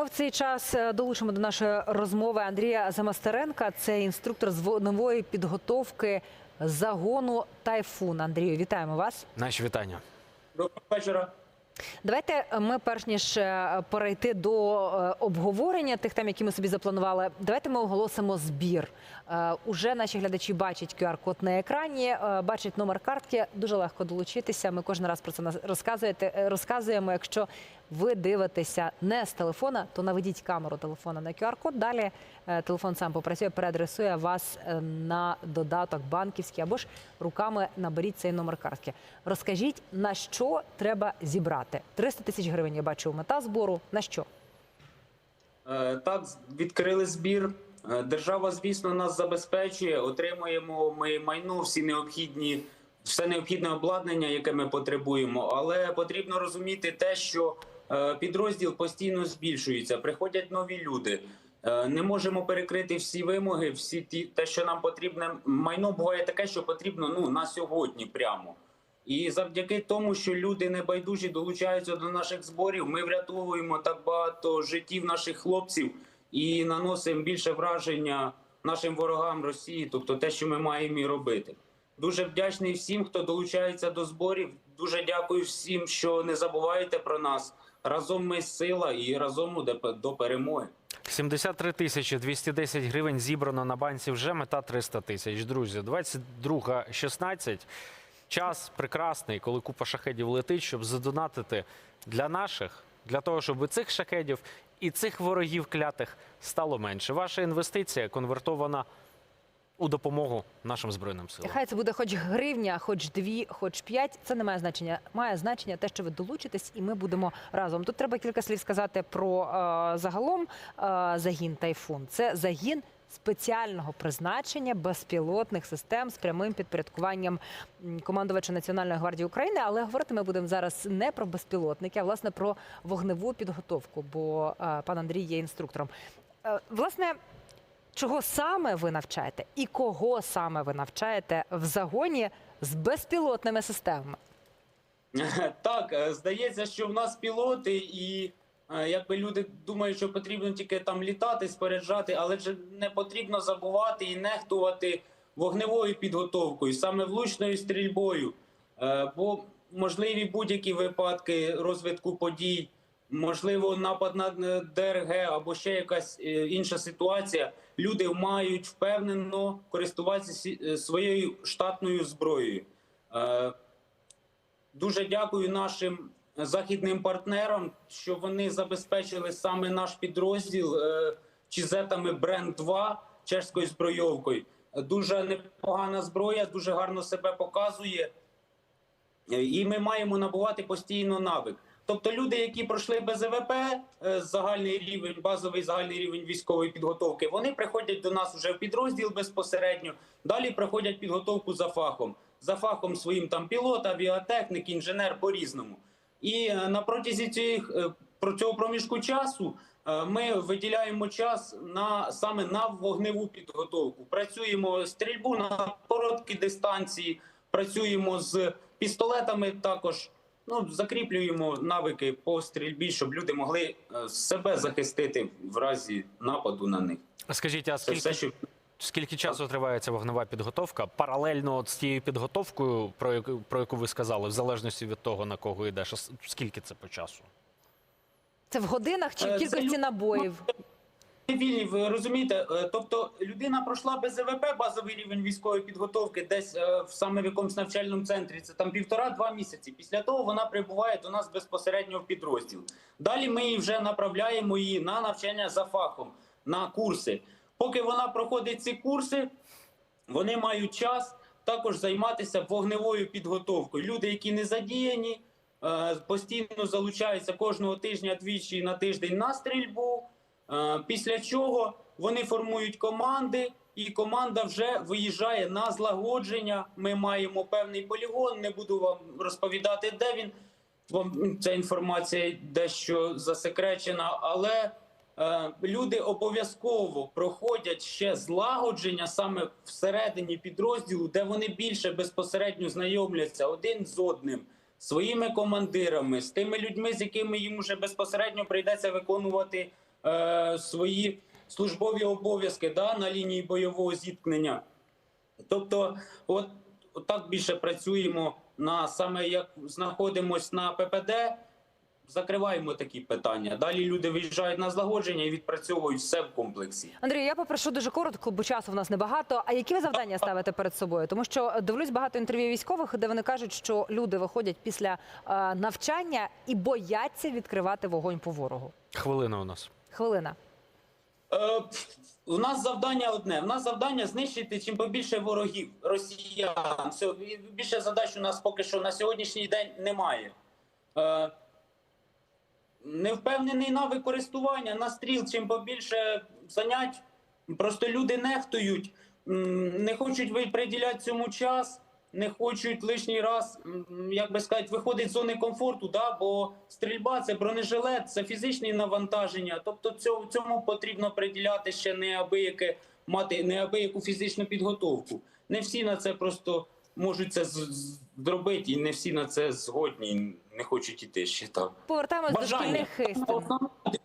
ми в цей час е, долучимо до нашої розмови Андрія Замастеренка. Це інструктор з нової підготовки загону Тайфун. Андрію, вітаємо вас. Наші вітання. Доброго вечора. Давайте е, ми, перш ніж е, перейти до обговорення тих тем, які ми собі запланували. Давайте ми оголосимо збір. Уже наші глядачі бачать QR-код на екрані, бачать номер картки. Дуже легко долучитися. Ми кожен раз про це нас- розказуєте, розказуємо. Якщо ви дивитеся не з телефона, то наведіть камеру телефона на QR-код. Далі е, телефон сам попрацює, переадресує вас е, на додаток банківський або ж руками наберіть цей номер картки. Розкажіть, на що треба зібрати? 300 тисяч гривень. Я бачу мета збору. На що? Е, Так, відкрили збір. Держава, звісно, нас забезпечує. Отримуємо ми майно, всі необхідні, все необхідне обладнання, яке ми потребуємо. Але потрібно розуміти те, що підрозділ постійно збільшується. Приходять нові люди. Е, Не можемо перекрити всі вимоги, всі ті, те, що нам потрібне. Майно буває таке, що потрібно ну на сьогодні прямо. І завдяки тому, що люди небайдужі долучаються до наших зборів, ми врятовуємо так багато життів наших хлопців і наносимо більше враження нашим ворогам Росії, тобто те, що ми маємо і робити. Дуже вдячний всім, хто долучається до зборів. Дуже дякую всім, що не забуваєте про нас. Разом ми сила і разом до- перемоги. 73 тисячі 210 гривень зібрано на банці вже мета 300 тисяч. Друзі, 22.16. Час прекрасний, коли купа шахедів летить, щоб задонатити для наших, для того, щоб цих шахедів і цих ворогів клятих стало менше. Ваша інвестиція конвертована у допомогу нашим збройним силам. Хай це буде хоч гривня, хоч дві, хоч п'ять. Це не має значення. Має значення те, що ви долучитесь, і ми будемо разом. Тут треба кілька слів сказати про е, загалом е, загін Тайфун. Це загін. Спеціального призначення безпілотних систем з прямим підпорядкуванням командувача Національної гвардії України. Але говорити ми будемо зараз не про безпілотники, а власне про вогневу підготовку. Бо е, пан Андрій є інструктором. Е, власне, Чого саме ви навчаєте і кого саме ви навчаєте в загоні з безпілотними системами? Так, е, здається, що в нас пілоти, і е, якби люди думають, що потрібно тільки там літати, споряджати, але ж не потрібно забувати і нехтувати вогневою підготовкою, саме влучною стрільбою. Е, Бо можливі будь-які випадки розвитку подій, можливо, напад на е, ДРГ або ще якась е, інша ситуація. Люди мають впевнено користуватися е, своєю штатною зброєю. Дуже дякую нашим західним партнерам, що вони забезпечили саме наш підрозділ чізетами Бренд 2 чешською збройовкою. Дуже непогана зброя, дуже гарно себе показує. І ми маємо набувати постійно навик. Тобто люди, які пройшли БЗВП, е, загальний рівень, базовий загальний рівень військової підготовки, вони приходять до нас вже в підрозділ безпосередньо. Далі проходять підготовку за фахом. За фахом своїм там пілот, авіатехнік, інженер по різному. І е, на протязі цих е, про цього проміжку часу ми виділяємо час на саме на вогневу підготовку. Працюємо стрільбу на короткі дистанції, працюємо з пістолетами також. Ну, закріплюємо навики по стрільбі, щоб люди могли е, себе захистити в разі нападу на них. Скажіть, а скільки, все, що скільки часу триває ця вогнева підготовка? Паралельно от з тією підготовкою, про яку, про яку ви сказали, в залежності від того, на кого йдеш, скільки це по часу? Це в годинах чи в Е, це кількості набоїв? Вільні, ви розумієте? Е, Тобто людина пройшла БЗВП, базовий рівень військової підготовки, десь е, в саме в якомусь навчальному центрі. Це там півтора-два місяці. Після того вона прибуває до нас безпосередньо в підрозділ. Далі ми її вже направляємо її на навчання за фахом, на курси. Поки вона проходить ці курси, вони мають час також займатися вогневою підготовкою. Люди, які не задіяні, е, постійно залучаються кожного тижня двічі на тиждень на стрільбу. Е, Після чого вони формують команди, і команда вже виїжджає на злагодження. Ми маємо певний полігон. Не буду вам розповідати, де він. Вам ця інформація дещо засекречена, але е, люди обов'язково проходять ще злагодження саме всередині підрозділу, де вони більше безпосередньо знайомляться один з одним, своїми командирами, з тими людьми, з якими їм уже безпосередньо прийдеться виконувати е, свої службові обов'язки да, на лінії бойового зіткнення. Тобто, от, от так більше працюємо на саме як знаходимось на ППД, закриваємо такі питання. Далі люди виїжджають на злагодження і відпрацьовують все в комплексі. Андрій, я попрошу дуже коротко, бо часу в нас небагато. А які ви завдання ставите перед собою? Тому що дивлюсь багато інтерв'ю військових, де вони кажуть, що люди виходять після е, навчання і бояться відкривати вогонь по ворогу. Хвилина у нас. Хвилина. Е, у нас завдання одне. У нас завдання знищити чим побільше ворогів росіян. І більше задач у нас поки що на сьогоднішній день немає. Е, невпевнений навик користування на стріл, чим побільше занять. Просто люди нехтують, не хочуть приділяти цьому час, не хочуть лишній раз, як би сказати, виходить з зони комфорту, да? бо стрільба це бронежилет, це фізичні навантаження. Тобто цьому, цьому потрібно приділяти ще неабияке мати неабияку фізичну підготовку. Не всі на це просто можуть це зробити, і не всі на це згодні, не хочуть іти ще так. Повертаємось до шкільних хистин.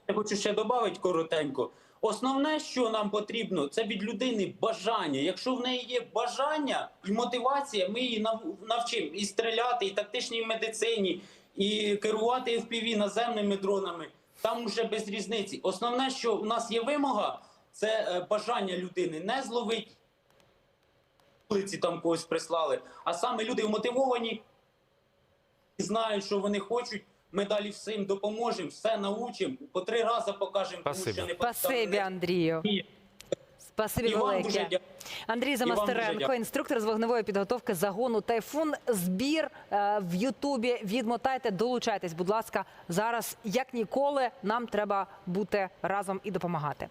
Я хочу ще додати коротенько. Основне, що нам потрібно, це від людини бажання. Якщо в неї є бажання і мотивація, ми її навчимо і стріляти, і тактичній медицині, і керувати FPV наземними дронами. Там уже без різниці. Основне, що в нас є вимога, це е, бажання людини не зловити. Вулиці там когось прислали, а саме люди вмотивовані, і знають, що вони хочуть. Ми далі всім допоможемо, все научимо, по три рази покажемо, тому що не Спасибі, Андрію. Спасибі І вам дуже велике. дякую. Андрій Замастеренко, інструктор з вогневої підготовки загону Тайфун. Збір е, в Ютубі. Відмотайте, долучайтесь, будь ласка. Зараз як ніколи нам треба бути разом і допомагати.